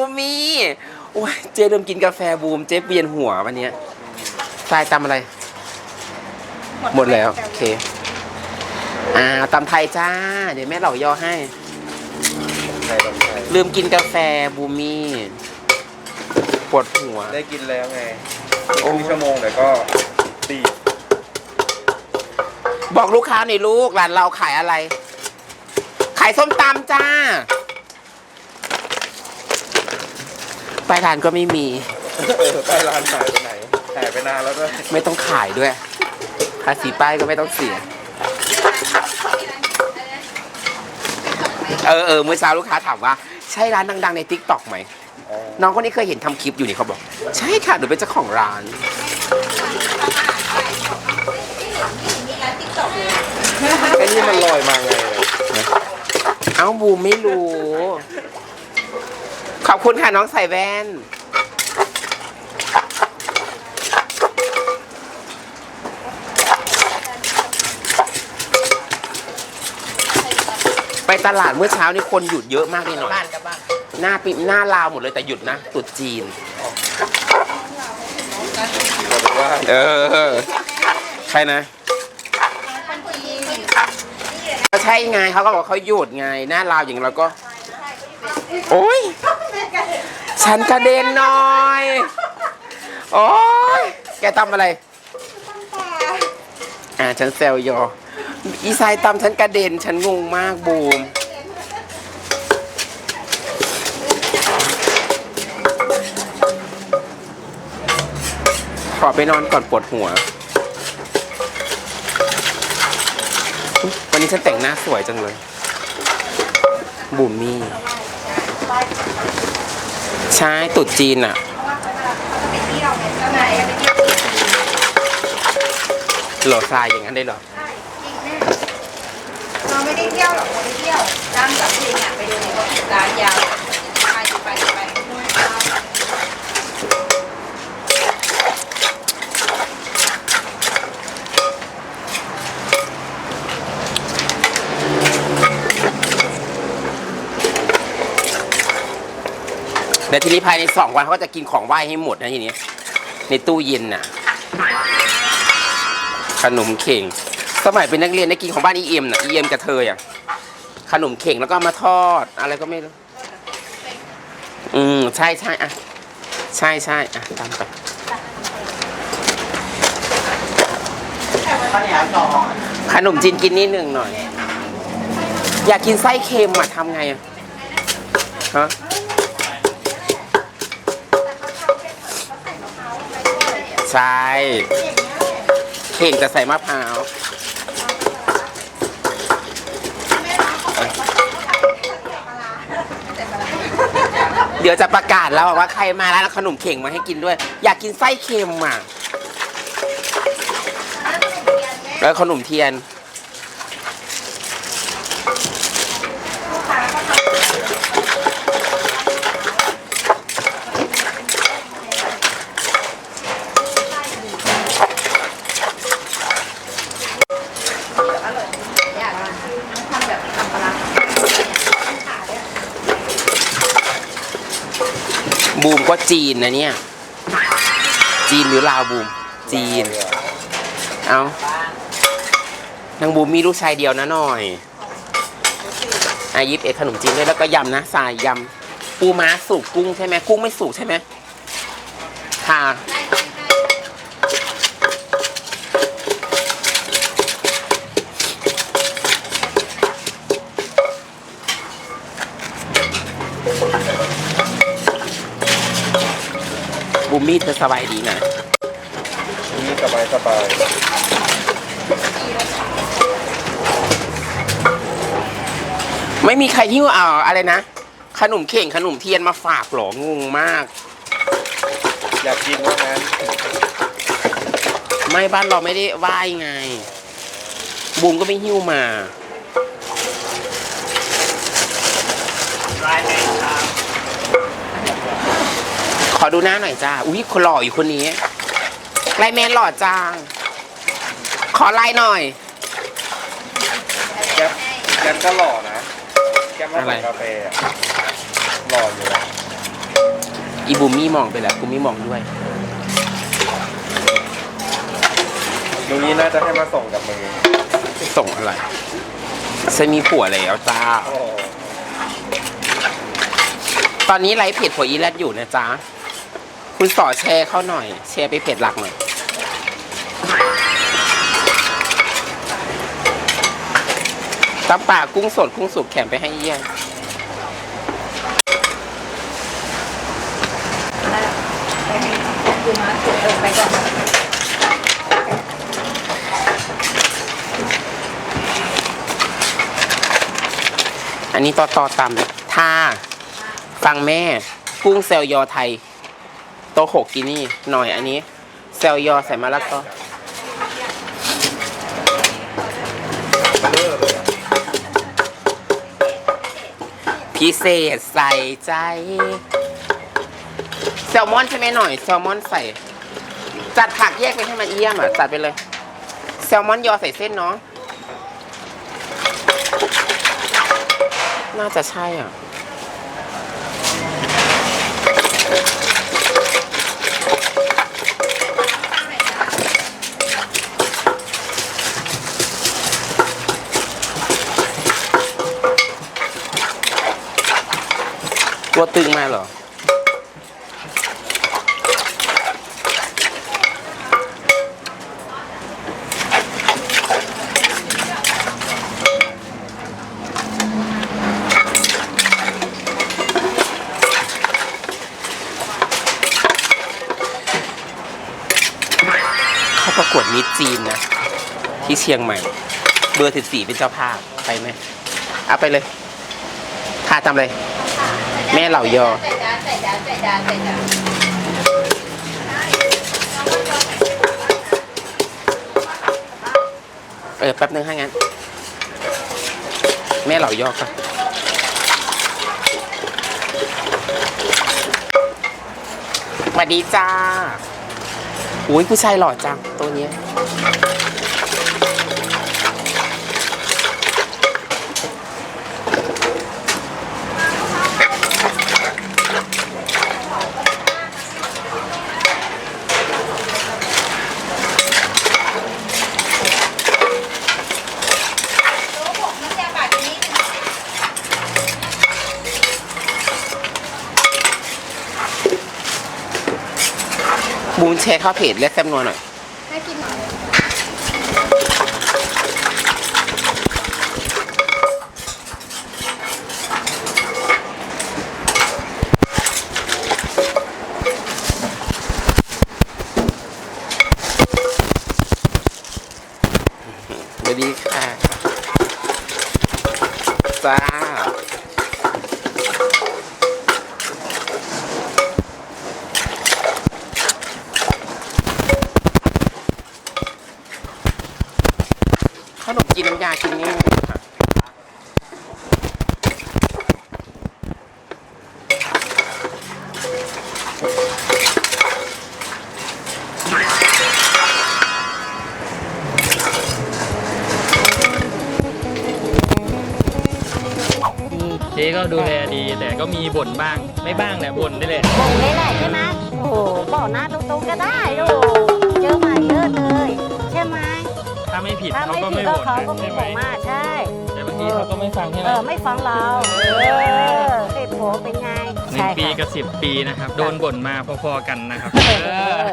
บูมมี่โอ้ยเจ๊เริ่มกินกาแฟบูมเจ๊เปลี่ยนหัววันเนี้ยทรายตำอะไร หมดแล้ว โอเค อ่าตำไทยจ้า เดี๋ยวแม่เหล่ายอให้ใช่ต้องใช่ลืมกินกาแฟบูมมี่ปวดหัว ได้กินแล้วไงโอ้มีชั่วโมงเดี๋ยวก็ตีบอกลูกค้าหน่อยลูกร้านเราขายอะไร ขายส้มตำจ้า ปลายทานก็ไม่มี เออป้ายร้านหายไปไหนหายไปนานแล้วด้วยไม่ต้องขายด้วยภาษีป้ายก็ไม่ต้องเสีย เออเออเมื่อเช้าลูกค้าถามว่า ใช่ร้านดัง ๆ ในทิกตอกไหมอ๋อน้องคนนี้เคยเห็นทำคลิปอยู่นี่เขาบอก ใช่ค่ะหนูเป็นเจ้าของร้าน ไอ้นี่มันลอยมาไงเนี่ยเอ้าบูมไม่รู้ ขอบคุณค่ะน้องใส่แว่น ไปตลาดเมื่อเช้านี่คนหยุดเยอะมากเลยหน่อย บ้านกับบ้านหน้าปิหน้าลาวหมดเลยแต่หยุดนะตรุดจีนบอกว่าเออใครนะ ก็ใช่ไงเขาก็บอกเขาหยุดไง หน้าลาวอย่างเราก็ โอ้ย ฉันกระเด็นหน่อย โอ้ยแกทำอะไร อ่าฉันแซวยอ อีไซตำฉันกระเด็น ฉันงงมากบูม ขอไปนอนก่อนปวดหัว วันนี้ฉันแต่งหน้าสวยจังเลยบุมมี่ ใช่ตุ๊ดจีนอะเหรอทรายอย่างนั้นได้หรอเราไม่ได้เที่ยวหรอกเราไปเที่ยวจ้างกับเพลงอะไปดูในก็ร้านยาวไปไปไป และ ทีนี้ภายในสองวันเขาก็จะกินของไหว้ให้หมดนะทีนี้ ในตู้เย็นน่ะ ขนมเข่ง สมัยเป็นนักเรียนได้กินของบ้านอีเอ็มน่ะอีเอ็มกับเธออะ ขนมเข่งแล้วก็มาทอด อะไรก็ไม่รู้ อืมใช่ใช่อะ ใช่ใช่อะตามไปข้าวเหนียวสองขนมจีนกินนิดหนึ่งหน่อย อยากกินไส้เค็มอะทำไงอะฮะ ใช่ เข่งจะใส่มะพร้าวเดี๋ยวจะประกาศแล้วว่าใครมาแล้วขนมเข่งมาให้กินด้วย อยากกินไส้เค็มอะแล้วขนมเทียน อยากทำแบบทำปลาร้า บูมก็จีนนะเนี่ย จีนหรือลาวบูม จีน เอานางบูมมีลูกชายเดียวนะหน่อยอายิบเอ็ดขนมจีนด้วยแล้วก็ยำนะสายยำปูม้าสุกกุ้งใช่ไหมกุ้งไม่สุกใช่ไหมค่ะ บูมมี่เธอสบายดีนะนี่สบายสบายไม่มีใครหิ้วเอาอะไรนะ ขนมเข่งขนมเทียนมาฝากเหรองงมาก อยากกินว่างั้นไม่บ้านเราไม่ได้ไหว้ไงบูมก็ไม่หิ้วมา ขอดูหน้าหน่อยจ้า อุ้ยคนหล่ออยู่คนนี้ไลน์แมนหล่อจัง ขอไลน์หน่อย แก๊ปแก๊ปก็หล่อนะ แก๊ปมาอะไร ใส่กาแฟอะหล่ออยู่แล้วอีบูมมี่มองไปแล้วกูไม่มองด้วยตรงนี้น่าจะให้มาส่งกับมือส่งอะไรฉันมีผัวแล้วจ้า โอ้ตอนนี้ไลฟ์เพจผัวอีแรดอยู่นะจ๊ะ คุณสอแชร์เขาหน่อย แชร์ไปเพจหลักหน่อยตำป่ากุ้งสดกุ้งสุกแขมไปให้เยี่ยมออไปก่อนอันนี้ต่อต่อตำท่า ฟังแม่ กุ้งเซลยอไทย โตะหกกินี่ หน่อยอันนี้เซลยอใส่มะละกอพิเศษใส่ใจ แซลมอนใช่ไหมหน่อย แซลมอนใส่ จัดผักแยกไปให้มันเยี่ยมอะ จัดไปเลย แซลมอนยอใส่เส้นเนาะน่าจะใช่อะ วตึงมาเหรอ เขาประกวดมิสจีนนะ ที่เชียงใหม่ เบอร์สิบสี่เป็นเจ้าภาพ ไปไหมเอาไปเลยพาทำเลย แม่เหล่ายอ ใส่จานใส่จานใส่จานใส่จานเออแป๊บนึงให้งั้น แม่เหล่ายอกก่อนสวัสดีจ้าอุ้ยผู้ชายหล่อจังตัวเนี้ย บูมแชร์เข้าเพจและแซมนัวหน่อย ให้กินหน่อย สวัสดีค่ะ จ้า ขนมจีนน้ำ ยากินนี่ค่ะเจ๊ก็ดูแลดีแต่ก็มีบ่นบ้าง ไม่บ้างแหละบ่นนี่แหละบ่งเลยแหละใช่ไหมโอ้โหบอกหน้าตรงๆก็ได้ลูก ผิดถ้าเขาไม่ก็ผิไม่ดก็บ่นเขาก็นะไม่ใช่ไหมบอกมาใช่ แต่บางทีเขาก็ไม่ฟังใช่ไหเอมอ ไม่ฟังเรา เออเหตุผลเป็นไงหนึ่งใช่ปีค่ะ กับสิบปีนะครับ โดนบ่นมาพอๆกันนะครับ เออ